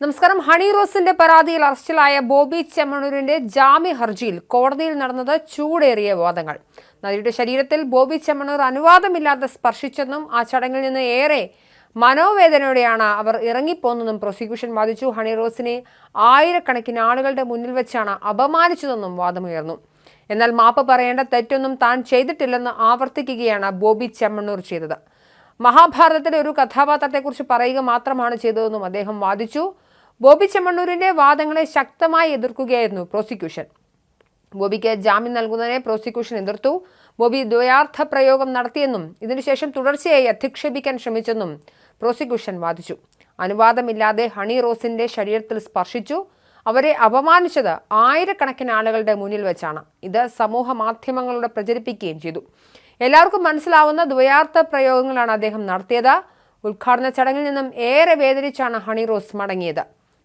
നമസ്കാരം. ഹണി റോസിന്റെ പരാതിയിൽ അറസ്റ്റിലായ ബോബി ചെമ്മണൂരിന്റെ ജാമ്യ ഹർജിയിൽ കോടതിയിൽ നടന്നത് ചൂടേറിയ വാദങ്ങൾ. നദിയുടെ ശരീരത്തിൽ ബോബി ചെമ്മണൂർ അനുവാദമില്ലാതെ സ്പർശിച്ചെന്നും ആ ചടങ്ങിൽ നിന്ന് ഏറെ മനോവേദനയോടെയാണ് അവർ ഇറങ്ങിപ്പോന്നതെന്നും പ്രോസിക്യൂഷൻ വാദിച്ചു. ഹണി റോസിനെ ആയിരക്കണക്കിന് ആളുകളുടെ മുന്നിൽ വെച്ചാണ് അപമാനിച്ചതെന്നും വാദമുയർന്നു. എന്നാൽ മാപ്പ് പറയേണ്ട തെറ്റൊന്നും താൻ ചെയ്തിട്ടില്ലെന്ന് ആവർത്തിക്കുകയാണ് ബോബി ചെമ്മണ്ണൂർ ചെയ്തത്. മഹാഭാരതത്തിലെ ഒരു കഥാപാത്രത്തെക്കുറിച്ച് പറയുക മാത്രമാണ് ചെയ്തതെന്നും അദ്ദേഹം വാദിച്ചു. ബോബി ചെമ്മണ്ണൂരിന്റെ വാദങ്ങളെ ശക്തമായി എതിർക്കുകയായിരുന്നു പ്രോസിക്യൂഷൻ. ബോബിക്ക് ജാമ്യം നൽകുന്നതിനെ പ്രോസിക്യൂഷൻ എതിർത്തു. ബോബി ദ്വയാർത്ഥ പ്രയോഗം നടത്തിയെന്നും ഇതിനുശേഷം തുടർച്ചയായി അധിക്ഷേപിക്കാൻ ശ്രമിച്ചെന്നും പ്രോസിക്യൂഷൻ വാദിച്ചു. അനുവാദമില്ലാതെ ഹണി റോസിന്റെ ശരീരത്തിൽ സ്പർശിച്ചു. അവരെ അപമാനിച്ചത് ആയിരക്കണക്കിന് ആളുകളുടെ മുന്നിൽ വെച്ചാണ്. ഇത് സമൂഹ മാധ്യമങ്ങളിലൂടെ പ്രചരിപ്പിക്കുകയും ചെയ്തു. എല്ലാവർക്കും മനസ്സിലാവുന്ന ദ്വയാർത്ഥ പ്രയോഗങ്ങളാണ് അദ്ദേഹം നടത്തിയത്. ഉദ്ഘാടന ചടങ്ങിൽ നിന്നും ഏറെ വേദനിച്ചാണ് ഹണി റോസ് മടങ്ങിയത്.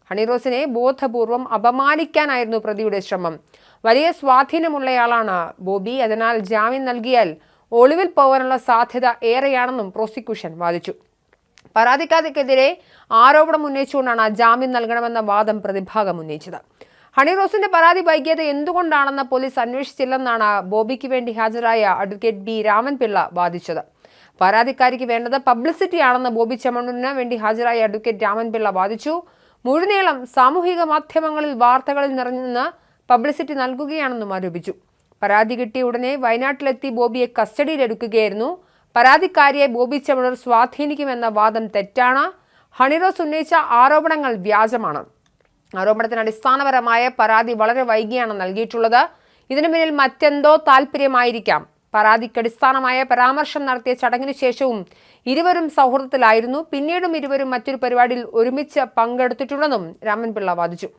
ഹണി റോസിനെ ബോധപൂർവം അപമാനിക്കാനായിരുന്നു പ്രതിയുടെ ശ്രമം. വലിയ സ്വാധീനമുള്ളയാളാണ് ബോബി. അതിനാൽ ജാമ്യം നൽകിയാൽ ഒളിവിൽ പോകാനുള്ള സാധ്യത ഏറെയാണെന്നും പ്രോസിക്യൂഷൻ വാദിച്ചു. പരാതിക്കാരിക്കെതിരെ ആരോപണം ഉന്നയിച്ചുകൊണ്ടാണ് ജാമ്യം നൽകണമെന്ന വാദം പ്രതിഭാഗം ഉന്നയിച്ചത്. ഹണിറോസിന്റെ പരാതി വൈകിയത് എന്തുകൊണ്ടാണെന്ന് പോലീസ് അന്വേഷിച്ചില്ലെന്നാണ് ബോബിക്ക് വേണ്ടി ഹാജരായ അഡ്വക്കേറ്റ് ബി. രാമൻപിള്ള വാദിച്ചത്. പരാതിക്കാരിക്ക് വേണ്ടത് പബ്ലിസിറ്റിയാണെന്ന് ബോബി ചെമ്മണ്ണൂരിന് വേണ്ടി ഹാജരായ അഡ്വക്കേറ്റ് രാമൻപിള്ള വാദിച്ചു. മുഴുനീളം സാമൂഹിക മാധ്യമങ്ങളിൽ വാർത്തകളിൽ നിറഞ്ഞുനിന്ന് പബ്ലിസിറ്റി നൽകുകയാണെന്നും ആരോപിച്ചു. പരാതി കിട്ടിയ ഉടനെ വയനാട്ടിലെത്തി ബോബിയെ കസ്റ്റഡിയിലെടുക്കുകയായിരുന്നു. പരാതിക്കാരിയെ ബോബി ചെമ്മണൂർ സ്വാധീനിക്കുമെന്ന വാദം തെറ്റാണ്. ഹണിറോസ് ഉന്നയിച്ച ആരോപണങ്ങൾ വ്യാജമാണ്. ആരോപണത്തിന് അടിസ്ഥാനപരമായ പരാതി വളരെ വൈകിയാണ് നൽകിയിട്ടുള്ളത്. ഇതിനു പിന്നിൽ മറ്റെന്തോ താല്പര്യമായിരിക്കാം പരാതിക്ക് അടിസ്ഥാനമായ പരാമർശം നടത്തിയ ചടങ്ങിനു ശേഷവും ഇരുവരും സൗഹൃദത്തിലായിരുന്നു. പിന്നീടും ഇരുവരും മറ്റൊരു പരിപാടിയിൽ ഒരുമിച്ച് പങ്കെടുത്തിട്ടുണ്ടെന്നും രാമൻപിള്ള വാദിച്ചു.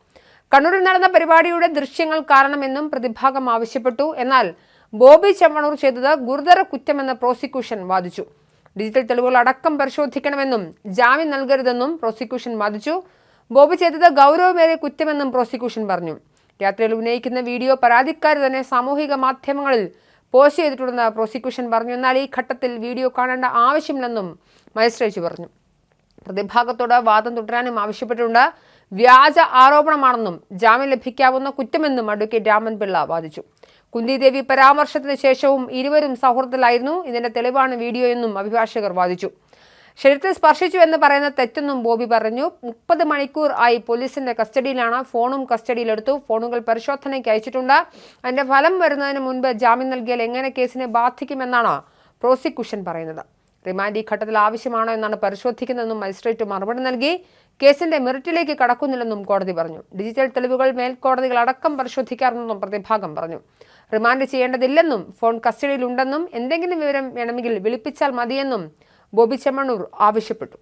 കണ്ണൂരിൽ നടന്ന പരിപാടിയുടെ ദൃശ്യങ്ങൾ കാരണമെന്നും പ്രതിഭാഗം ആവശ്യപ്പെട്ടു. എന്നാൽ ബോബി ചെമ്മണൂർ ചെയ്തത് ഗുരുതര കുറ്റമെന്ന് പ്രോസിക്യൂഷൻ വാദിച്ചു. ഡിജിറ്റൽ തെളിവുകൾ അടക്കം പരിശോധിക്കണമെന്നും ജാമ്യം നൽകരുതെന്നും പ്രോസിക്യൂഷൻ വാദിച്ചു. ബോബി ചെയ്തത് ഗൗരവമേറെ കുറ്റമെന്നും പ്രോസിക്യൂഷൻ പറഞ്ഞു. രാത്രിയിൽ ഉന്നയിക്കുന്ന വീഡിയോ പരാതിക്കാർ തന്നെ സാമൂഹിക മാധ്യമങ്ങളിൽ പോസ്റ്റ് ചെയ്തിട്ടുണ്ടെന്ന് പ്രോസിക്യൂഷൻ പറഞ്ഞു. എന്നാൽ ഈ ഘട്ടത്തിൽ വീഡിയോ കാണേണ്ട ആവശ്യമില്ലെന്നും മജിസ്ട്രേറ്റ് പറഞ്ഞു. പ്രതിഭാഗത്തോട് വാദം തുടരാനും ആവശ്യപ്പെട്ടിട്ടുണ്ട്. വ്യാജ ആരോപണമാണെന്നും ജാമ്യം ലഭിക്കാവുന്ന കുറ്റമെന്നും അഡ്വക്കേറ്റ് രാമൻപിള്ള വാദിച്ചു. കുന്തിദേവി പരാമർശത്തിന് ശേഷവും ഇരുവരും സൗഹൃദത്തിലായിരുന്നു. ഇതിന്റെ തെളിവാണ് വീഡിയോ എന്നും അഭിഭാഷകർ വാദിച്ചു. ശരീരത്തിൽ സ്പർശിച്ചു എന്ന് പറയുന്ന തെറ്റെന്നും ബോബി പറഞ്ഞു. മുപ്പത് മണിക്കൂർ ആയി പോലീസിന്റെ കസ്റ്റഡിയിലാണ്. ഫോണും കസ്റ്റഡിയിലെടുത്തു. ഫോണുകൾ പരിശോധനയ്ക്ക് അയച്ചിട്ടുണ്ട്. അതിന്റെ ഫലം വരുന്നതിന് മുൻപ് ജാമ്യം നൽകിയാൽ എങ്ങനെ കേസിനെ ബാധിക്കുമെന്നാണ് പ്രോസിക്യൂഷൻ പറയുന്നത്. റിമാൻഡ് ഈ ഘട്ടത്തിൽ ആവശ്യമാണോ എന്നാണ് പരിശോധിക്കുന്നതെന്നും മജിസ്ട്രേറ്റ് മറുപടി നൽകി. കേസിന്റെ മെറിറ്റിലേക്ക് കടക്കുന്നില്ലെന്നും കോടതി പറഞ്ഞു. ഡിജിറ്റൽ തെളിവുകൾ മേൽക്കോടതികൾ അടക്കം പരിശോധിക്കാറുണ്ടെന്നും പ്രതിഭാഗം പറഞ്ഞു. റിമാൻഡ് ചെയ്യേണ്ടതില്ലെന്നും ഫോൺ കസ്റ്റഡിയിലുണ്ടെന്നും എന്തെങ്കിലും വിവരം വേണമെങ്കിൽ വിളിപ്പിച്ചാൽ മതിയെന്നും ബോബി ചെമ്മണ്ണൂർ ആവശ്യപ്പെട്ടു.